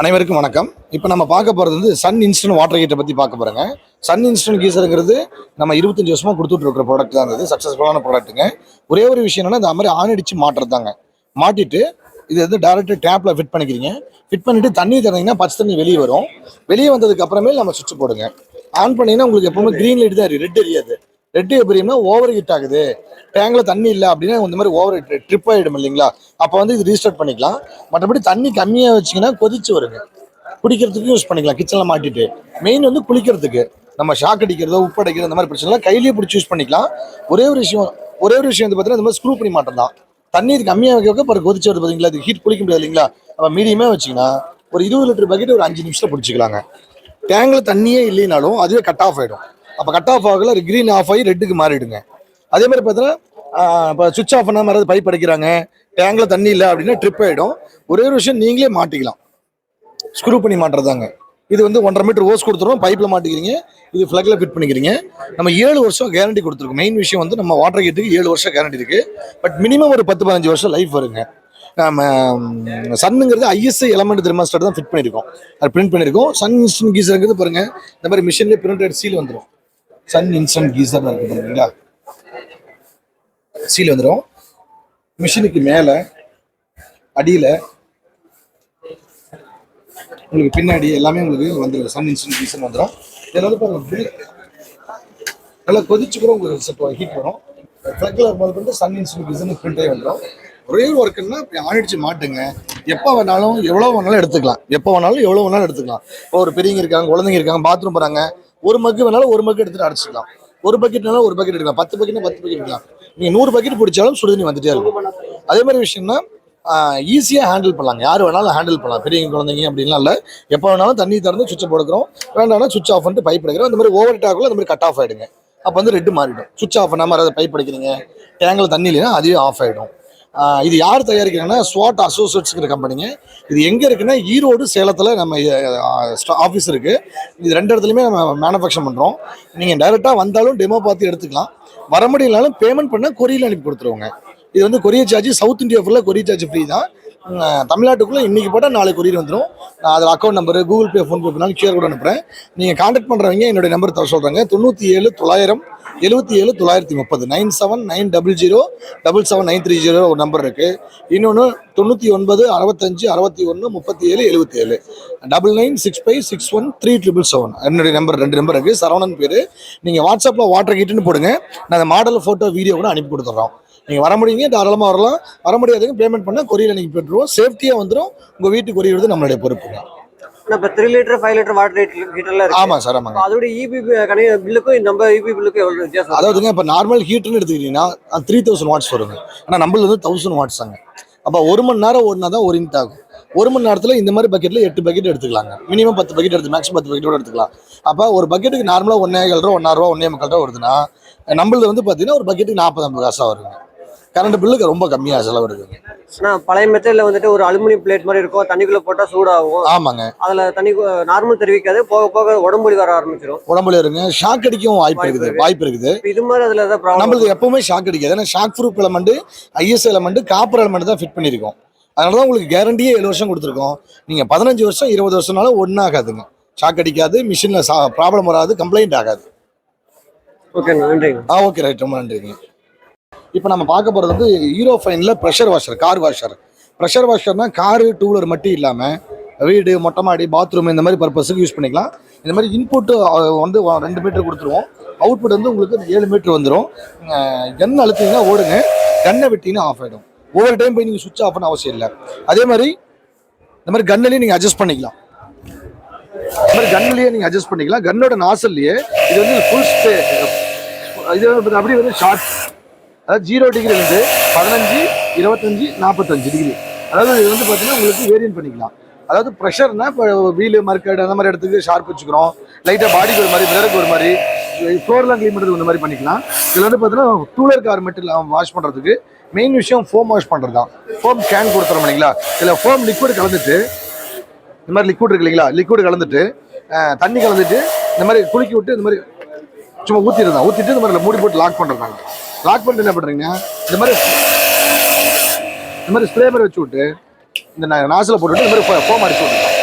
அனைவருக்கும் வணக்கம். இப்போ நம்ம பார்க்க போகிறது வந்து சன் இன்ஸ்டன்ட் வாட்டர் ஹீட்டை பற்றி பார்க்க போகிறோங்க சன் இன்ஸ்டன்ட் கீசருங்கிறது நம்ம இருபத்தஞ்சு வருஷமாக கொடுத்துட்டு இருக்கிற ப்ராடக்ட் தான் இருந்தது சக்ஸஸ்ஃபுல்லான ப்ராடக்ட்டுங்க ஒரே ஒரு விஷயம் என்னன்னா இந்த மாதிரி ஆன் அடித்து மாட்டுறதாங்க மாட்டிட்டு இது வந்து டேரெக்டாக டேப்பில் ஃபிட் பண்ணிக்கிறீங்க. ஃபிட் பண்ணிட்டு தண்ணி திறந்தீங்கன்னா பச்சை தண்ணி வெளியே வரும். வெளியே வந்ததுக்கு அப்புறமே நம்ம சுவிட்ச் போடுங்க. ஆன் பண்ணிங்கன்னா உங்களுக்கு எப்பவுமே க்ரீன் லைட் தான் ரெட் எரியாது. ரெட் எப்படின்னா ஓவர் ஹீட் ஆகுது டேங்கில் தண்ணி இல்லை அப்படின்னா இந்த மாதிரி ஓவர் ட்ரிப் ஆகிடும் இல்லைங்களா? அப்போ வந்து இது ரீஸ்டார்ட் பண்ணிக்கலாம். மற்றபடி தண்ணி கம்மியாக வச்சிங்கன்னா கொதிச்சு வருங்க. குடிக்கிறதுக்கு யூஸ் பண்ணிக்கலாம். கிச்சனில் மாட்டிட்டு. மெயின் வந்து குளிக்கிறதுக்கு. நம்ம ஷாக் அடிக்கிறதோ உப்பு அடிக்கிறது இந்த மாதிரி பிரச்சனை கையிலேயே பிடிச்சி யூஸ் பண்ணிக்கலாம். ஒரே ஒரு விஷயம் ஒரே ஒரு விஷயம் வந்து பார்த்தீங்கன்னா இந்த மாதிரி ஸ்க்ரூ பண்ணி மாட்டோம் தான் தண்ணி கம்மியாக வைக்க வைக்க பிறகு கொதிச்சு வருது பார்த்தீங்களா அது ஹீட் குளிக்க முடியாது இல்லைங்களா? நம்ம மீடியமாக வச்சிங்கன்னா ஒரு இருபது லிட்டர் பக்கெட் ஒரு அஞ்சு நிமிஷத்தில் பிடிச்சிக்கலாங்க. டேங்கில் தண்ணியே இல்லைனாலும் அதுவே கட் ஆஃப் ஆகிடும் அப்போ கட் ஆஃப் ஆகல க்ரீன் ஆஃப் ஆகி ரெட்டுக்கு மாறிடுங்க. அதே மாதிரி பார்த்தீங்கன்னா இப்போ சுவிட்ச் ஆஃப் பண்ணாமல் யாராவது பைப் அடிக்கிறாங்க டேங்கில் தண்ணி இல்லை அப்படின்னா ட்ரிப் ஆகிடும் ஒரே ஒரு விஷயம் நீங்களே மாட்டிக்கலாம். ஸ்க்ரூ பண்ணி மாட்டுறதாங்க. இது வந்து ஒன்றரை மீட்டர் ஓஸ் கொடுத்துருவோம் பைப்பில் மாட்டிக்கிறீங்க இது ஃப்ளக்கில் ஃபிட் பண்ணிக்கிறீங்க. நம்ம ஏழு வருஷம் கேரண்டி கொடுத்துருக்கோம். மெயின் விஷயம் வந்து நம்ம வாட்டர் கேட்டுக்கு ஏழு வருஷம் கேரண்டி இருக்குது பட் மினிமம் ஒரு பத்து பதினஞ்சு வருஷம் லைஃப் வருங்க. நம்ம சன்னுங்கிறது ஐஎஸ்ஐ எலமெண்ட் தெர்மாஸ்டர் தான் ஃபிட் பண்ணியிருக்கோம். அது பிரிண்ட் பண்ணியிருக்கோம். சன் இன்ஸ்டன்ட் கீசருங்கிறது பாருங்க. இந்த மாதிரி மிஷின்லேயே பிரிண்டட் சீல் வந்துடும் சன் இன்ஸ்டன்ட் கீசர் இருக்கு பாருங்களா சீல் வந்துடும் மிஷினுக்கு மேலே அடியில் உங்களுக்கு பின்னாடி எல்லாமே உங்களுக்கு வந்துடும் சன் இன்ஸ்டன்ட் கீசர் வந்துடும் இதில் வந்து பாருங்க நல்லா கொதிச்சு கூட உங்களுக்கு ஹீட் வரும். ஃப்ளக்கில் இருக்கும்போது வந்து சன் இன்ஸ்டன்ட் கீசர்னு பிரிண்டே வந்துடும் ஒரே ஒர்க்குன்னா இப்படி ஆணிடிச்சு மாட்டுங்க. எப்போ வேணாலும் எவ்வளோ வேணாலும் எடுத்துக்கலாம். எப்போ வேணாலும் எவ்வளோ வேணாலும் எடுத்துக்கலாம். இப்போ ஒரு பெரியவங்க இருக்காங்க குழந்தைங்க இருக்காங்க பாத்ரூம் போகிறாங்க ஒரு மக்கு வேணாலும் ஒரு மக்கு எடுத்துட்டு அடிச்சுக்கலாம் ஒரு பக்கெட்னாலும் ஒரு பக்கெட் எடுக்கலாம். பத்து பக்கெட்னா பத்து பக்கெட் எடுக்கலாம். நீங்கள் நூறு பக்கெட் பிடிச்சாலும் சுடுதண்ணி வந்துட்டே இருக்கும். அதே மாதிரி விஷயம்னா ஈஸியாக ஹேண்டில் பண்ணலாம். யார் வேணாலும் ஹேண்டில் பண்ணலாம். பெரியவங்க குழந்தைங்க அப்படின்லாம் இல்லை. எப்போ வேணாலும் தண்ணி திறந்து சுவிட்சை போடுக்கிறோம் வேண்டாம்னா சுவிட்ச் ஆஃப் பண்ணிட்டு பைப் எடுக்கிறோம். அந்த மாதிரி ஓவர் டாக்குள்ள அந்த மாதிரி கட் ஆஃப் ஆகிடுங்க அப்போ வந்து ரெட்டு மாறிடும். சுவிட்ச் ஆஃப் பண்ணாமல் அதை பைப் எடுக்கிறீங்க டேங்கில் தண்ணி இல்லைன்னா அதுவே ஆஃப் ஆகிடும் இது யார் தயாரிக்கிறாங்கன்னா ஸ்வாட் அசோசியேட்ஸ்ங்கிற கம்பெனிங்க இது எங்கே இருக்குன்னா ஈரோடு சேலத்தில் நம்ம ஆஃபீஸ் இருக்குது இது ரெண்டு இடத்துலையுமே நம்ம மேனுஃபேக்சர் பண்ணுறோம் நீங்கள் டைரெக்டாக வந்தாலும் டெமோ பார்த்து எடுத்துக்கலாம். வர முடியலனாலும் பேமெண்ட் பண்ணால் கொரியரில் அனுப்பி கொடுத்துருவோங்க. இது வந்து கொரியர் சார்ஜ் சவுத் இந்தியா ஃபுல்லாக கொரியர் சார்ஜ் ஃப்ரீ தான். தமிழ்நாட்டுக்குள்ளே இன்றைக்கி போட்டால் நாளைக்கு கொரியர் வந்துடும் நான் அதில் account number Google Pay PhonePe பண்ணாலும் கியூஆர் கூட அனுப்புகிறேன் நீங்கள் காண்டாக்ட் பண்ணுறவங்க என்னுடைய நம்பர் தர சொல்கிறாங்க தொண்ணூற்றி ஏழு தொள்ளாயிரம் எழுபத்தி ஏழு தொள்ளாயிரத்தி முப்பது. Nine seven nine double zero double seven nine three zero ஒரு நம்பர் இருக்குது இன்னொன்று தொண்ணூற்றி ஒன்பது அறுபத்தஞ்சு அறுபத்தி ஒன்று முப்பத்தி ஏழு எழுபத்தி ஏழு double nine six five six one three triple seven. என்னுடைய நம்பர் ரெண்டு நம்பர் இருக்குது சரவணன் பேர். நீங்கள் வாட்ஸ்அப்பில் வாட்டர் ஹீட்டுன்னு போடுங்க. நான் அந்த மாடல் ஃபோட்டோ வீடியோ கூட அனுப்பி கொடுத்துட்றோம் நீங்கள் வர முடியுங்க தாராளமாக வரலாம். வர முடியாதுங்க பேமெண்ட் பண்ணால் கொரியர் நீங்கள் பெற்றுருவோம் சேஃப்டியாக வந்துடும் உங்கள் வீட்டுக்கு கொரியர் நம்மளுடைய பொறுப்புங்க இப்ப three litre five litre water ஹீட்டர்லாம் ஆமாம் சார் ஆமாங்க. அப்ப அதோட இபி கணக்கு பில்லுக்கும் நம்ம இபி பில்லுக்கும் எவ்வளவு வித்தியாசம்? அதாவதுங்க இப்போ நார்மல் ஹீட்டர்னு எடுத்துக்கிட்டீங்கன்னா த்ரீ தௌசண்ட் வாட்ஸ் வருங்க. ஆனால் நம்மளது வந்து தௌசண்ட் வாட்ஸாங்க அப்போ ஒரு மணி நேரம் ஓடினா தான் ஒரு ஆகும். ஒரு மணி நேரத்தில் இந்த மாதிரி பக்கெட்டில் எட்டு பக்கெட் எடுத்துக்கலாங்க. மினிமம் பத்து பக்கெட் எடுத்து மேக்ஸிமம் பத்து பக்கெட் கூட எடுத்துக்கலாம். அப்போ ஒரு பக்கெட்டுக்கு நார்மலாக ஒன்றே ஏழு ரூபா ஒன்றா ரூபா ஒன்றே முக்கால் ரூபா வருதுன்னா நம்மளது வந்து பார்த்தீங்கன்னா ஒரு பக்கெட்டுக்கு நாற்பது ஐம்பது காசாக வருங்க. கரண்ட் பில்லுக்கு ரொம்ப கம்மியாக செலவு இருக்குங்க ஆனா பழைய மெத்தட்ல வந்துட்டு ஒரு அலுமினியம் பிளேட் மாதிரி இருக்கும். தண்ணிக்குள்ள போட்டா சூடாகும். ஆமாங்க. அதுல தண்ணி நார்மல் தெரிவிக்காது. போக போக உடம்புலி வர ஆரம்பிச்சிடும் உடம்புல இருங்க ஷாக் அடிக்கவும் வாய்ப்பு இருக்குது. வாய்ப்பு இருக்குது. இது மாதிரி அதுல ஏதாவது ப்ராப்ளம் நம்மளுக்கு எப்பவுமே ஷாக் அடிக்காது. ஏன்னா shock proof element IS element copper element தான் ஃபிட் பண்ணியிருக்கோம். அதனால தான் உங்களுக்கு கேரண்டியே ஏழு வருஷம் கொடுத்துருக்கோம். நீங்கள் பதினஞ்சு வருஷம் இருபது வருஷம்னாலும் ஒன்றும் ஆகாதுங்க. ஷாக் அடிக்காது. மிஷினில் ப்ராப்ளம் வராது. கம்ப்ளைண்ட் ஆகாது. ஓகே நன்றிங்க. ஆ ஓகே ரைட் ரொம்ப நன்றிங்க. இப்போ நம்ம பார்க்க போகிறது வந்து hero ஃபைனில் pressure washer car washer pressure வாஷர்னா car two wheeler மட்டும் இல்லாமல் வீடு மொட்டை மாடி பாத்ரூம் இந்த மாதிரி பர்பஸுக்கு யூஸ் பண்ணிக்கலாம். இந்த மாதிரி இன்புட்டு வந்து ரெண்டு மீட்டர் கொடுத்துருவோம். அவுட்புட் வந்து உங்களுக்கு ஏழு மீட்டர் வந்துடும் கன் அழுத்திங்கன்னா ஓடுங்க. கன்னை விட்டிங்கன்னா ஆஃப் ஆகிடும் ஒவ்வொரு டைம் போய் நீங்கள் சுவிட்ச் ஆஃப் பண்ண அவசியம் இல்லை. அதே மாதிரி இந்த மாதிரி கன்னிலையும் நீங்கள் அட்ஜஸ்ட் பண்ணிக்கலாம். இந்த மாதிரி கன்னிலேயே நீங்கள் அட்ஜஸ்ட் பண்ணிக்கலாம். கன்னோட நாசல்லையே இது வந்து ஃபுல் ஸ்பே இது வந்து வந்து ஷார்ட் அதாவது ஜீரோ டிகிரிலேருந்து பதினஞ்சு இருபத்தஞ்சி நாற்பத்தஞ்சு டிகிரி அதாவது இது வந்து பார்த்தீங்கன்னா உங்களுக்கு வேரியன் பண்ணிக்கலாம். அதாவது ப்ரெஷர்னா இப்போ வீலு மர்க்கட் அந்த மாதிரி இடத்துக்கு ஷார்ப் வச்சுக்கிறோம். லைட்டாக பாடிக்கு ஒரு மாதிரி மிரருக்கு ஒரு மாதிரி ஃப்ளோர்லாம் க்ளீன் பண்ணுறதுக்கு இந்த மாதிரி பண்ணிக்கலாம். இதில் வந்து பார்த்தீங்கன்னா டூலர் கார் மட்டும் வாஷ் பண்ணுறதுக்கு மெயின் விஷயம் ஃபோம் வாஷ் பண்ணுறது தான். ஃபோம் கேன் கொடுத்துறோம் இல்லைங்களா? இதில் ஃபோம் லிக்விட் கலந்துட்டு இந்த மாதிரி லிக்விட் இருக்கு இல்லைங்களா? லிக்விட் கலந்துட்டு தண்ணி கலந்துட்டு இந்த மாதிரி குலுக்கி விட்டு இந்த மாதிரி சும்மா ஊற்றிடுதான் ஊற்றிட்டு இந்த மாதிரி மூடி போட்டு லாக் பண்ணுறாங்க லாக் பண்ணிட்டு என்ன பண்ணுறீங்க இந்த மாதிரி இந்த மாதிரி ஸ்ப்ரே மாதிரி வச்சு விட்டு இந்த நாசில் போட்டுவிட்டு இந்த மாதிரி ஃபோம் அடிச்சு விட்டுருக்கோம்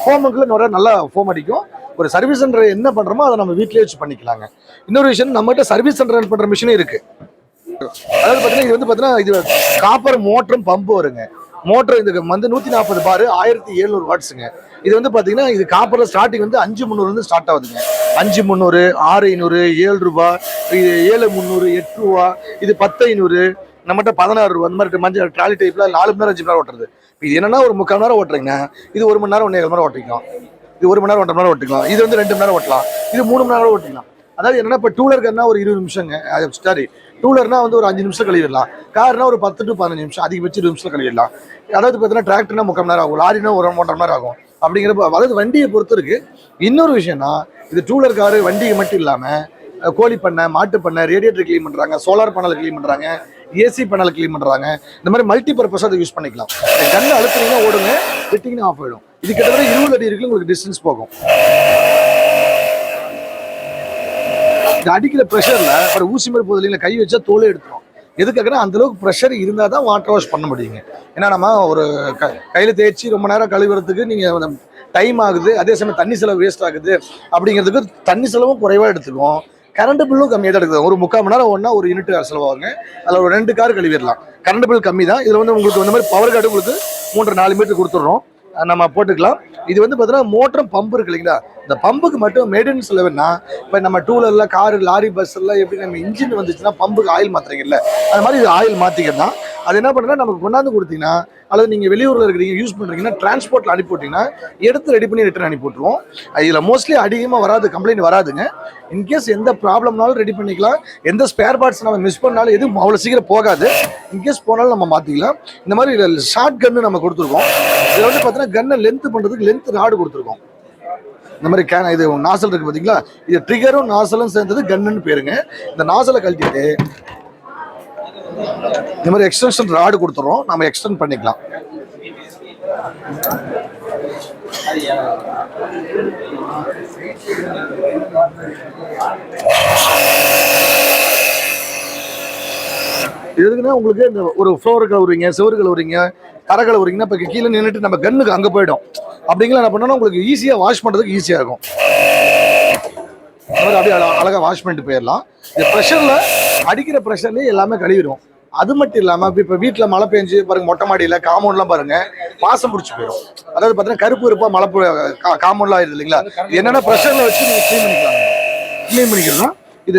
ஃபோமுக்குள்ள நிறைய நல்லா ஃபோம் அடிக்கும். ஒரு சர்வீஸ் சென்டர் என்ன பண்ணுறோமோ அதை நம்ம வீட்டிலே வச்சு பண்ணிக்கலாங்க. இன்னொரு விஷயம் நம்மகிட்ட சர்வீஸ் சென்டர் ரன் பண்ற மிஷினும் இருக்கு. அதாவது பார்த்தீங்கன்னா இது வந்து பார்த்தீங்கன்னா இது காப்பர் மோட்டரும் பம்பு வருங்க. மோட்டர் இது வந்து நூற்றி நாற்பது பார் ஆயிரத்தி எழுநூறு வாட்ஸுங்க இது வந்து பார்த்தீங்கன்னா இது காப்பரில் ஸ்டார்டிங் வந்து அஞ்சு முந்நூறுலேருந்து ஸ்டார்ட் ஆகுதுங்க. அஞ்சு முந்நூறு ஆறு ஐநூறு ஏழு ரூபா இது ஏழு முந்நூறு எட்டு ரூபா இது பத்து ஐநூறு நம்மகிட்ட பதினாறு ரூபா அந்த மாதிரி மஞ்சள் ட்ராலி டைப்பில் நாலு மணி நேரம் அஞ்சு மணி நேரம் ஓட்டுறது. இது என்னன்னா ஒரு முக்கால் மணி நேரம் ஓட்டுறீங்கன்னா இது ஒரு மணி நேரம் ஒன்றே மணி நேரம் ஓட்டிக்கலாம். இது ஒரு மணி நேரம் ஒன்றரை மணி நேரம் ஓட்டிக்கலாம். இது வந்து ரெண்டு மணி நேரம் ஓட்டலாம். இது மூணு மணி நேரம் ஓட்டிக்கலாம். அதாவது என்னன்னா இப்போ டூலருக்குன்னா ஒரு இருபது நிமிஷங்க. சாரி டூலர்னா வந்து ஒரு அஞ்சு நிமிஷம் கழுவிடலாம். கார்னா ஒரு பத்து டு பதினஞ்சு நிமிஷம் அதிகபட்சம் இருபது நிமிஷம் கழுவிடலாம். அதாவது பார்த்தீங்கன்னா டிராக்டர்னா முக்கால் நேரம் ஆகும். லாரினா ஒரு ஒன்றரை நேரம் ஆகும். அப்படிங்கிறப்ப அதாவது வண்டியை பொறுத்து இருக்கு. இன்னொரு விஷயம்னா இது டூலர் காரு வண்டிக்கு மட்டும் இல்லாமல் கோழி பண்ணை மாட்டு பண்ணை ரேடியேட்டர் க்ளீன் பண்ணுறாங்க சோலார் பேனல் க்ளீன் பண்ணுறாங்க ஏசி பேனல் க்ளீன் பண்ணுறாங்க இந்த மாதிரி மல்டி பர்பஸ் அதை யூஸ் பண்ணிக்கலாம். கண்ணு அழுத்தினீங்கன்னா ஓடுங்க விட்டிங்கன்னா ஆஃப் ஆகிடும் இது கிட்டத்தட்ட இருபது அடி இருக்கு உங்களுக்கு டிஸ்டன்ஸ் போகும். இந்த அடிக்கிற ப்ரெஷரில் ஒரு ஊசி மாதிரி போதில் இல்லை கை வச்சா தோலே எடுத்துரும். எதுக்காகனா அந்தளவுக்கு ப்ரெஷர் இருந்தால் தான் வாட்டர் வாஷ் பண்ண முடியுங்க. ஏன்னா நம்ம ஒரு க கையில் தேய்ச்சி ரொம்ப நேரம் கழுவுறதுக்கு நீங்கள் டைம் ஆகுது அதே சமயம் தண்ணி செலவு வேஸ்ட் ஆகுது அப்படிங்கிறதுக்கு தண்ணி செலவும் குறைவாக எடுத்துக்கும். கரண்ட் பில்லும் கம்மியாக தான் எடுக்குது ஒரு முக்கால் மணி நேரம் ஒன்றா ஒரு யூனிட் செலவாகுங்க. அதில் ஒரு ரெண்டு கார் கழுவிடலாம். கரண்ட் பில் கம்மி தான் இதில் வந்து உங்களுக்கு இந்த மாதிரி பவர் கார்டு உங்களுக்கு மூன்று நாலு மீட்டர் கொடுத்துட்றோம். நம்ம போட்டுக்கலாம். இது வந்து பார்த்தீங்கன்னா மோட்டரும் பம்பு இருக்கு இல்லைங்களா? இந்த பம்புக்கு மட்டும் மெயின்டெனன்ஸ் லெவல்னா இப்போ நம்ம டூலரில் காரு லாரி பஸ் எல்லாம் எப்படி நம்ம இன்ஜின் வந்துச்சுன்னா பம்புக்கு ஆயில் மாத்துறீங்கல்ல அது மாதிரி இது ஆயில் மாற்றிக்கலாம் அது என்ன பண்ணுன்னா நமக்கு கொண்டாந்து கொடுத்தீங்கன்னா அல்லது நீங்கள் வெளியூரில் இருக்கிறீங்க யூஸ் பண்ணுறீங்கன்னா டிரான்ஸ்போர்ட்டில் அனுப்பி விட்டீங்கன்னா எடுத்து ரெடி பண்ணி ரிட்டர்ன் அனுப்பி விட்ருவோம் இதில் மோஸ்ட்லி அதிகமாக வராது கம்ப்ளைண்ட் வராதுங்க. இன்கேஸ் எந்த ப்ராப்ளம்னாலும் ரெடி பண்ணிக்கலாம். எந்த ஸ்பேர் பார்ட்ஸ் நம்ம மிஸ் பண்ணாலும் எதுவும் அவ்வளோ சீக்கிரம் போகாது. இன்கேஸ் போனாலும் நம்ம மாற்றிக்கலாம் இந்த மாதிரி ஷார்ட் கன்று நம்ம கொடுத்துருக்கோம். இதில் வந்து பார்த்தீங்கன்னா கன்னை லென்த் பண்ணுறதுக்கு லென்த் ராடு கொடுத்துருக்கோம். இந்த மாதிரி கேன் இது நாசல் இருக்குது பார்த்தீங்களா இது ட்ரிகரும் நாசலும் சேர்ந்தது கன்னுன்னு பேருங்க. இந்த நாசலை கழட்டிட்டு இந்த மாதிரி எக்ஸ்டென்ஷன் ராடு கொடுத்துறோம். நம்ம எக்ஸ்டெண்ட் பண்ணிக்கலாம். Yeah. எதுக்குன்னா உங்களுக்கு இந்த ஒரு ஃப்ளோர் கழுவுறீங்க செவரு கழுவுறீங்க தரை கழுவுறீங்கன்னா இப்போ கீழே நின்றுட்டு நம்ம கண்ணுக்கு அங்கே போயிடும். அப்படிங்களா என்ன பண்ணோம்னா உங்களுக்கு ஈஸியாக வாஷ் பண்ணுறதுக்கு ஈஸியாக இருக்கும். மாதிரி அப்படியே அழ- வாஷ் பண்ணிட்டு போயிடலாம். இந்த ப்ரெஷரில் அடிக்கிற ப்ரெஷர்லேயே எல்லாமே கழுவிடும் அது மட்டும் இல்லாமல் இப்போ வீட்டில் மழை பெஞ்சு பாருங்க மொட்டை மாடியில் காம்பவுண்ட்லாம் பாருங்க பாசம் பிடிச்சி போயிடும். அதாவது பார்த்தீங்கன்னா கருப்பு இருப்பா மழை காம்பவுண்ட்லாம் ஆயிடுது இல்லைங்களா? என்னென்ன ப்ரெஷரில் வச்சு நீங்கள் க்ளீன் பண்ணிக்கலாம். க்ளீன் பண்ணிக்கலாம் இது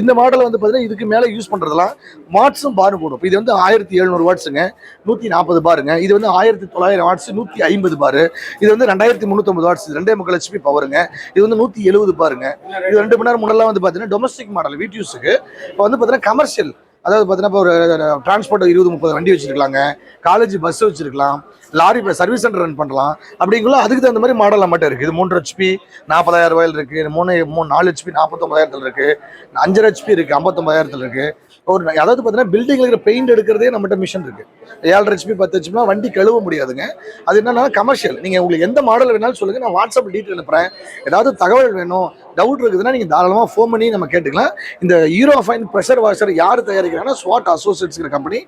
இந்த மாடல் வந்து பார்த்தீங்கன்னா இதுக்கு மேலே யூஸ் பண்ணுறதுலாம் வாட்ஸும் பாரும் போடும். இது வந்து ஆயிரத்தி எழுநூறு வாட்ஸுங்க நூற்றி நாற்பது பாருங்க இது வந்து ஆயிரத்தி தொள்ளாயிரம் வாட்ஸ் நூற்றி ஐம்பது பாரு இது வந்து ரெண்டாயிரத்தி முந்நூற்றம்பது வாட்ஸ் ரெண்டே முக்கால் ஹெச்பி பவருங்க இது வந்து நூற்றி எழுபது பாருங்க இது ரெண்டு மணி நேரம் முன்னெல்லாம் வந்து பார்த்தீங்கன்னா டொமஸ்டிக் மாடல் வீட் யூஸுக்கு இப்போ வந்து பார்த்தீங்கன்னா கமர்ஷியல் அதாவது பார்த்தீங்கன்னா இப்போ ஒரு டிரான்ஸ்போர்ட் இருபது முப்பது வண்டி வச்சிருக்கலாங்க. காலேஜ் பஸ் வச்சிருக்கலாம். லாரி சர்வீஸ் சென்டர் ரன் பண்ணலாம். அப்படிங்குள்ள அதுக்கு தகுந்த மாதிரி மாடல் நம்மகிட்ட இருக்குது இது மூன்று ஹெச்பி நாற்பதாயிரம் ரூபாயில் இருக்குது மூணு மூணு நாலு ஹெச்பி நாற்பத்தொம்பதாயிரத்தில் இருக்குது அஞ்சரை ஹெச்பி இருக்குது ஐம்பத்தொம்பதாயிரத்தில் இருக்குது ஒரு அதாவது பார்த்தீங்கன்னா பில்டிங்கில் இருக்கிற பெயிண்ட் எடுக்கிறதே நம்மகிட்ட மிஷின் இருக்குது ஏழரை ஹெச்பி பத்து ஹெச்பிலாம் வண்டி கழுவ முடியாதுங்க. அது என்னென்னா கமர்ஷியல் நீங்கள் உங்களுக்கு எந்த மாடல் வேணாலும் சொல்லுங்கள் நான் வாட்ஸ்அப் டீட்டெயில் அனுப்புகிறேன் ஏதாவது தகவல் வேணும் டவுட் இருக்குதுன்னா நீங்கள் தாராளமாக ஃபோன் பண்ணி நம்ம கேட்டுக்கலாம். இந்த ஹீரோ ஃபைன் ப்ரெஷர் வாஷர் யார் தயாரிக்கிறாங்கன்னா ஸ்வாட் அசோசியேட்ஸ்ங்கிற கம்பெனி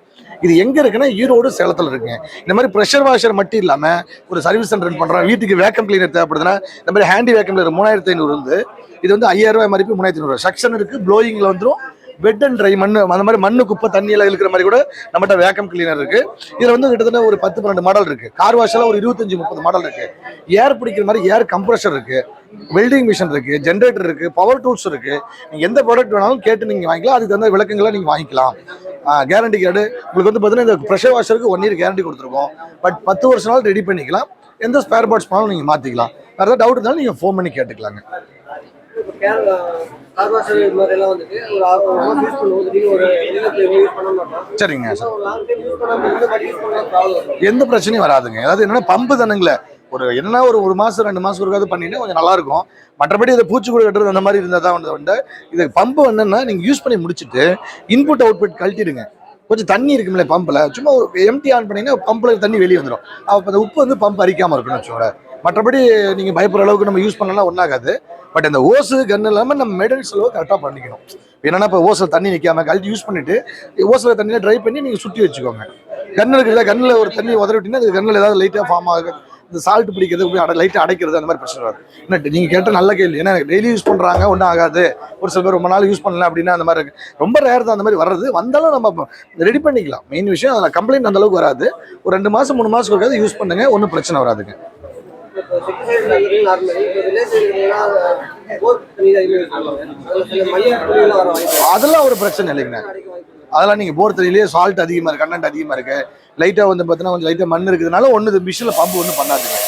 இது எங்கே இருக்குன்னா ஈரோடு சேலத்தில் இருக்குங்க. இந்த மாதிரி ப்ரெஷர் வாஷர் மட்டும் இல்லாமல் ஒரு சர்வீஸ் சென்டர் ரன் பண்ணுறோம் வீட்டுக்கு வேக்கம் கிளீனர் தேவைப்படுதுன்னா இந்த மாதிரி ஹேண்டி வேக்கம் கிளீனர் மூணாயிரத்தி ஐநூறு வந்து இது வந்து ஐயாயிரம் ரூபாய் மதிப்பு மூணாயிரத்தி ஐநூறு. சக்ஷன் இருக்குது ப்ளோயிங்கில் வந்துடும் வெட் அண்ட் ட்ரை மண் அந்த மாதிரி மண்ணு குப்பை தண்ணியில் இருக்கிற மாதிரி கூட நம்மகிட்ட வேக்கம் கிளீனர் இருக்கு. இதில் வந்து கிட்டத்தட்ட ஒரு பத்து பன்னெண்டு மாடல் இருக்கு. கார் வாஷெல்லாம் ஒரு இருபத்தஞ்சு முப்பது மாடல் இருக்கு. ஏர் பிடிக்கிற மாதிரி ஏர் கம்ப்ரஷர் இருக்கு. வெல்டிங் மிஷின் இருக்கு ஜென்ரேட்டர் இருக்கு பவர் டூல்ஸ் இருக்கு. நீங்கள் எந்த ப்ராடக்ட் வேணாலும் கேட்டு நீங்கள் வாங்கிக்கலாம். அதுக்கு தகுந்த விளக்கங்களை நீங்கள் வாங்கிக்கலாம். கேரண்டி கார்டு உங்களுக்கு வந்து பார்த்தீங்கன்னா இந்த ப்ரெஷர் வாஷருக்கு ஒன் இயர் கேரண்டி கொடுத்துருக்கோம். பட் பத்து வருஷ நாள் ரெடி பண்ணிக்கலாம். எந்த ஸ்பேர் பார்ட்ஸ் பண்ணாலும் நீங்க மாத்திக்கலாம். வேற ஏதாவது டவுட் இருந்தாலும் நீங்க ஃபோன் பண்ணி கேட்டுக்கலாங்க. சரிங்க சார் எந்த பிரச்சனையும் வராதுங்க. அதாவது என்னன்னா பம்பு தானுங்களே. ஒரு என்ன ஒரு ஒரு மாசம் ரெண்டு மாசம் ஒருக்காவது பண்ணிட்டு கொஞ்சம் நல்லா இருக்கும் மற்றபடி இதை பூச்சிக்கொடி கட்டுறது அந்த மாதிரி இருந்தால் தான் வந்து வந்து இது பம்பு என்னன்னா நீங்க யூஸ் பண்ணி முடிச்சுட்டு இன்புட் அவுட்புட் கழட்டிடுங்க. கொஞ்சம் தண்ணி இருக்கும்ல பம்பில் சும்மா ஒரு எம்டி ஆன் பண்ணீங்கன்னா பம்பில் தண்ணி வெளியே வந்துடும் அப்போ அந்த உப்பு வந்து பம்ப் அரிக்காமல் இருக்கும்னு வச்சுக்கோங்க மற்றபடி நீங்கள் பயப்படுற அளவுக்கு நம்ம யூஸ் பண்ணலாம் ஒன்றாகாது பட் அந்த ஓசு கன் இல்லாமல் நம்ம மெடல்ஸ் அளவு கரெக்டாக பண்ணிக்கணும். என்னன்னா இப்போ ஓசில் தண்ணி நிற்காம கழட்டி யூஸ் பண்ணிட்டு ஓசில் தண்ணியில் ட்ரை பண்ணி நீங்கள் சுற்றி வச்சுக்கோங்க. கண்ணில் இருக்கிறதா கன்னில் ஒரு தண்ணி உதறவிட்டீங்கன்னா அது கன்னில் ஏதாவது லைட்டாக ஃபார்ம் ஆக இந்த சால்ட் பிடிக்கிறது போய் அடை லைட்டாக அடைக்கிறது அந்த மாதிரி பிரச்சனை வராது. என்ன நீங்கள் கேட்ட நல்ல கேள்வி. ஏன்னா டெய்லி யூஸ் பண்ணுறாங்க ஒன்றும் ஆகாது. ஒரு சில பேர் ரொம்ப நாள் யூஸ் பண்ணல அப்படின்னா அந்த மாதிரி இருக்குது ரொம்ப ரேர் தான் அந்த மாதிரி வர்றது. வந்தாலும் நம்ம ரெடி பண்ணிக்கலாம். மெயின் விஷயம் அதில் கம்ப்ளைண்ட் அந்த அளவுக்கு வராது. ஒரு ரெண்டு மாதம் மூணு மாதம் இருக்காது யூஸ் பண்ணுங்க. ஒன்றும் பிரச்சனை வராதுங்க. அதெல்லாம் ஒரு பிரச்சனை இல்லைங்கண்ணா. அதெல்லாம் நீங்கள் போர் தண்ணியிலேயே சால்ட் அதிகமாக இருக்குது கண்டென்ட் அதிகமாக இருக்குது லைட்டாக வந்து பார்த்தீங்கன்னா கொஞ்சம் லைட்டாக மண் இருக்கிறதுனால ஒன்று மிஷினில் பம்பு ஒன்றும் பண்ணாதுங்க.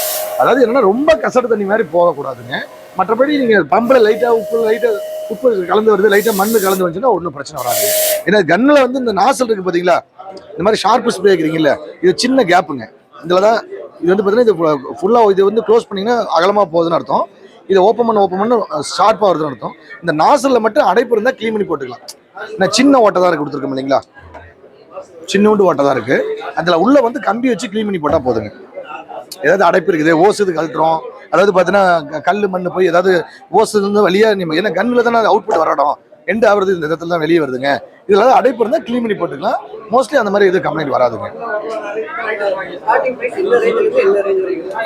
அதாவது என்னன்னா ரொம்ப கசடு தண்ணி மாதிரி போகக்கூடாதுங்க. மற்றபடி நீங்கள் பம்பில் லைட்டாக உப்பு லைட்டாக உப்பு கலந்து வருது லைட்டாக மண் கலந்து வந்துச்சுன்னா ஒன்றும் பிரச்சனை வராது. ஏன்னா கன்னில் வந்து இந்த நாசல் இருக்குது பார்த்தீங்களா இந்த மாதிரி ஷார்ப்பு ஸ்ப்ரே இருக்கிறீங்கல்ல இது சின்ன கேப்புங்க இதில் தான் இது வந்து பார்த்தீங்கன்னா இது ஃபுல்லாக இது வந்து க்ளோஸ் பண்ணிங்கன்னா அகலமாக போகுதுன்னு அர்த்தம். இதை ஓப்பன் பண்ண ஓப்பன் பண்ண ஷார்ப்பாக வருதுன்னு அர்த்தம். இந்த நாசலில் மட்டும் அடைப்பு இருந்தால் க்ளீன் பண்ணி போட்டுக்கலாம். நான் சின்ன ஓட்டை தான் கொடுத்துருக்கோம் இல்லைங்களா? சின்னூண்டு ஓட்டை தான் இருக்குது அதில் உள்ளே வந்து கம்பி வச்சு க்ளீன் பண்ணி போட்டால் போதுங்க. ஏதாவது அடைப்பு இருக்குது ஓசு இது கழட்டுறோம். அதாவது பார்த்தீங்கன்னா கல் மண் போய் ஏதாவது ஓசு இருந்து வழியாக நம்ம ஏன்னா கண்ணில் தானே அவுட்புட் வரணும் எண்ட் ஆகிறது இந்த இடத்துல தான் வெளியே வருதுங்க. இதில் அடைப்பு இருந்தால் க்ளீன் பண்ணி போட்டுக்கலாம். மோஸ்ட்லி அந்த மாதிரி எதுவும் கம்ப்ளைண்ட் வராதுங்க.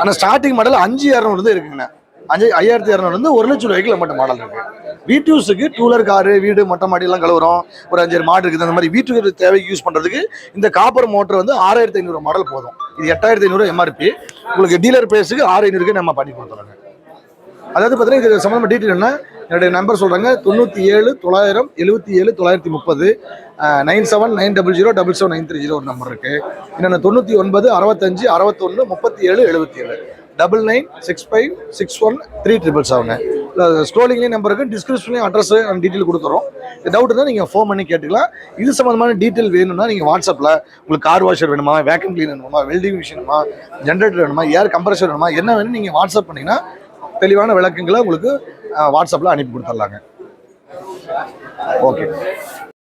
ஆனால் ஸ்டார்டிங் மாடல் அஞ்சு இரநூறு இருக்குங்கண்ணா. அஞ்சு ஐயாயிரத்தி இரநூறுலேருந்து ஒரு லட்சம் ரூபாய்க்கு நம்மகிட்ட மாடல் இருக்குது வீட்டு யூஸுக்கு டூலர் காரு வீடு மொட்டை மாடியெல்லாம் கழுவுறோம். ஒரு அஞ்சாறு மாடு இருக்குது. அந்த மாதிரி வீட்டுக்கு தேவைக்கு யூஸ் பண்ணுறதுக்கு இந்த காப்பர் மோட்டர் வந்து ஆறாயிரத்தி ஐநூறு மாடல் போதும். இது எட்டாயிரத்தி ஐநூறு எம்ஆர்பி உங்களுக்கு டீலர் பேஸுக்கு ஆறு ஐநூறுக்கு நம்ம பண்ணி கொடுத்துறாங்க. அதாவது பார்த்தீங்கன்னா இது சம்மந்தமாக டீட்டெயில் என்ன? என்னுடைய நம்பர் சொல்கிறாங்க தொண்ணூற்றி ஏழு தொள்ளாயிரம் எழுபத்தி ஏழு தொள்ளாயிரத்தி முப்பது. Nine seven nine double zero double seven nine three zero ஒரு நம்பர் இருக்குது என்னென்ன? தொண்ணூற்றி ஒன்பது அறுபத்தஞ்சு அறுபத்தொன்று முப்பத்தி ஏழு எழுபத்தி ஏழு double nine six five six one three triple seven. ஸ்க்ரோலிங்லேயும் நம்பருக்கு டிஸ்கிரிப்ஷன்லேயும் அட்ரஸ் அண்ட் டீட்டெயில் கொடுத்துறோம். டவுட் இருந்தால் நீங்கள் ஃபோன் பண்ணி கேட்டுக்கலாம். இது சம்மந்தமான டீட்டெயில் வேணும்னா நீங்கள் வாட்ஸ்அப்பில் உங்களுக்கு கார் வாஷர் வேணுமா வேக்கம் க்ளீன் வேணுமா வெல்டிங் மிஷின் வேணுமா ஜென்ரேட்டர் வேணுமா ஏர் கம்ப்ரஷர் வேணுமா என்ன வேணும் நீங்கள் வாட்ஸ்அப் பண்ணிங்கன்னா தெளிவான விளக்கங்களை உங்களுக்கு வாட்ஸ்அப்பில் அனுப்பி கொடுத்துட்லாங்க. ஓகே